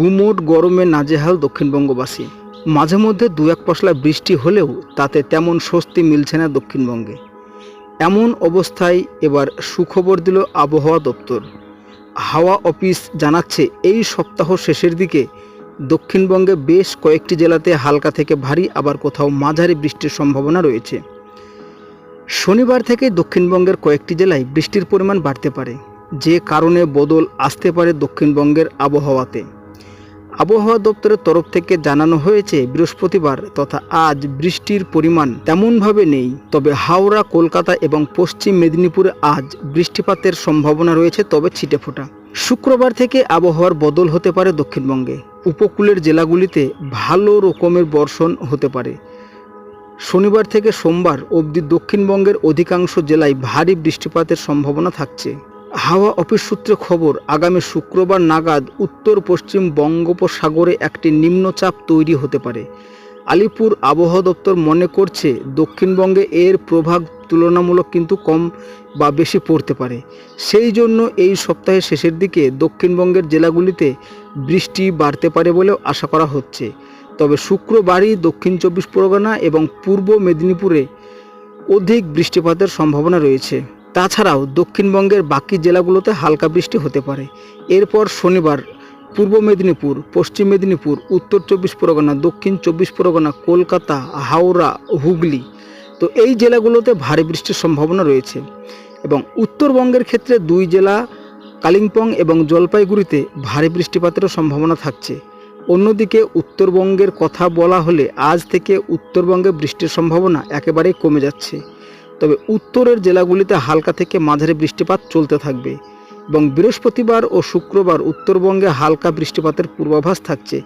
গুমোট গরমে নাজেহাল দক্ষিণবঙ্গবাসী। মাঝে মধ্যে দু এক পশলা বৃষ্টি হলেও তাতে তেমন স্বস্তি মিলছে না দক্ষিণবঙ্গে। এমন অবস্থায় এবার সুখবর দিল আবহাওয়া দপ্তর। হাওয়া অফিস জানাচ্ছে এই সপ্তাহ শেষের দিকে দক্ষিণবঙ্গে বেশ কয়েকটি জেলাতে হালকা থেকে ভারী, আবার কোথাও মাঝারি বৃষ্টির সম্ভাবনা রয়েছে। শনিবার থেকে দক্ষিণবঙ্গের কয়েকটি জেলায় বৃষ্টির পরিমাণ বাড়তে পারে। যে কারণে বদল আসতে পারে দক্ষিণবঙ্গের আবহাওয়াতে। আবহাওয়া দপ্তরের তরফ থেকে জানানো হয়েছে, বৃহস্পতিবার তথা আজ বৃষ্টির পরিমাণ তেমনভাবে নেই। তবে হাওড়া, কলকাতা এবং পশ্চিম মেদিনীপুরে আজ বৃষ্টিপাতের সম্ভাবনা রয়েছে, তবে ছিটেফোঁটা শুক্রবার থেকে আবহাওয়ার বদল হতে পারে দক্ষিণবঙ্গে। উপকূলের জেলাগুলিতে ভালো রকমের বর্ষণ হতে পারে। শনিবার থেকে সোমবার অবধি দক্ষিণবঙ্গের অধিকাংশ জেলায় ভারী বৃষ্টিপাতের সম্ভাবনা থাকছে। হাওয়া অফিস সূত্রে খবর, আগামী শুক্রবার নাগাদ উত্তর পশ্চিম বঙ্গোপসাগরে একটি নিম্নচাপ তৈরি হতে পারে। আলিপুর আবহাওয়া দপ্তর মনে করছে, দক্ষিণবঙ্গে এর প্রভাব তুলনামূলক কিন্তু কম বা বেশি পড়তে পারে। সেই জন্য এই সপ্তাহের শেষের দিকে দক্ষিণবঙ্গের জেলাগুলিতে বৃষ্টি বাড়তে পারে বলেও আশা করা হচ্ছে। তবে শুক্রবারই দক্ষিণ চব্বিশ পরগনা এবং পূর্ব মেদিনীপুরে অধিক বৃষ্টিপাতের সম্ভাবনা রয়েছে। তাছাড়াও দক্ষিণবঙ্গের বাকি জেলাগুলোতে হালকা বৃষ্টি হতে পারে। এরপর শনিবার পূর্ব মেদিনীপুর, পশ্চিম মেদিনীপুর, উত্তর চব্বিশ পরগনা, দক্ষিণ চব্বিশ পরগনা, কলকাতা, হাওড়া, হুগলি। তো এই জেলাগুলোতে ভারী বৃষ্টির সম্ভাবনা রয়েছে এবং উত্তরবঙ্গের ক্ষেত্রে দুই জেলা, কালিম্পং এবং জলপাইগুড়িতে ভারী বৃষ্টিপাতেরও সম্ভাবনা থাকছে। অন্যদিকে উত্তরবঙ্গের কথা বলা হলে আজ থেকে উত্তরবঙ্গে বৃষ্টির সম্ভাবনা একেবারেই কমে যাচ্ছে। তবে উত্তরের জেলাগুলিতে হালকা থেকে মাঝারি বৃষ্টিপাত চলতে থাকবে এবং বৃহস্পতিবার ও শুক্রবার উত্তরবঙ্গে হালকা বৃষ্টিপাতের পূর্বাভাস থাকছে।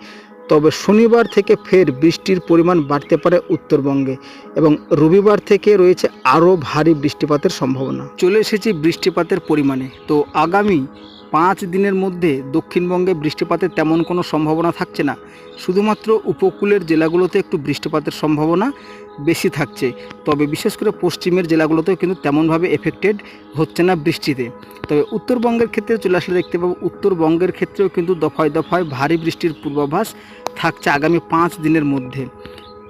তবে শনিবার থেকে ফের বৃষ্টির পরিমাণ বাড়তে পারে উত্তরবঙ্গে এবং রবিবার থেকে রয়েছে আরও ভারী বৃষ্টিপাতের সম্ভাবনা। চলে এসেছি বৃষ্টিপাতের পরিমাণে। তো আগামী পাঁচ দিনের মধ্যে দক্ষিণবঙ্গে বৃষ্টিপাতের তেমন কোনো সম্ভাবনা থাকছে না। শুধুমাত্র উপকূলের জেলাগুলোতে একটু বৃষ্টিপাতের সম্ভাবনা বেশি থাকছে। তবে বিশেষ করে পশ্চিমের জেলাগুলোতেও কিন্তু তেমনভাবে এফেক্টেড হচ্ছে না বৃষ্টিতে। তবে উত্তরবঙ্গের ক্ষেত্রে চলে আসলে দেখতে পাবো, উত্তরবঙ্গের ক্ষেত্রেও কিন্তু দফায় দফায় ভারী বৃষ্টির পূর্বাভাস থাকছে আগামী পাঁচ দিনের মধ্যে।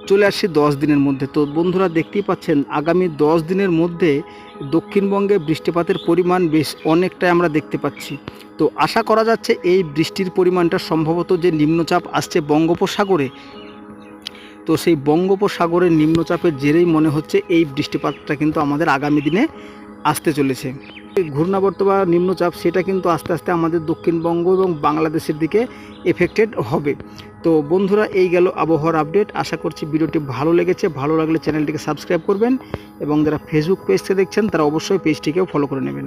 চলে আসছি দশ দিনের মধ্যে। তো বন্ধুরা দেখতেই পাচ্ছেন, আগামী দশ দিনের মধ্যে দক্ষিণবঙ্গে বৃষ্টিপাতের পরিমাণ বেশ অনেকটাই আমরা দেখতে পাচ্ছি। তো আশা করা যাচ্ছে এই বৃষ্টির পরিমাণটা সম্ভবত যে নিম্নচাপ আসছে বঙ্গোপসাগরে, তো সেই বঙ্গোপসাগরের নিম্নচাপের জেরেই মনে হচ্ছে এই বৃষ্টিপাতটা কিন্তু আমাদের আগামী দিনে আসতে চলেছে। ঘূর্ণাবর্ত বা নিম্নচাপ, সেটা কিন্তু আস্তে আস্তে আমাদের দক্ষিণবঙ্গ এবং বাংলাদেশের দিকে এফেক্টেড হবে। তো বন্ধুরা, এই গেল আবহাওয়ার আপডেট। আশা করছি ভিডিওটি ভালো লেগেছে। ভালো লাগলে চ্যানেলটিকে সাবস্ক্রাইব করবেন এবং যারা ফেসবুক পেজটা দেখছেন, তারা অবশ্যই পেজটিকেও ফলো করে নেবেন।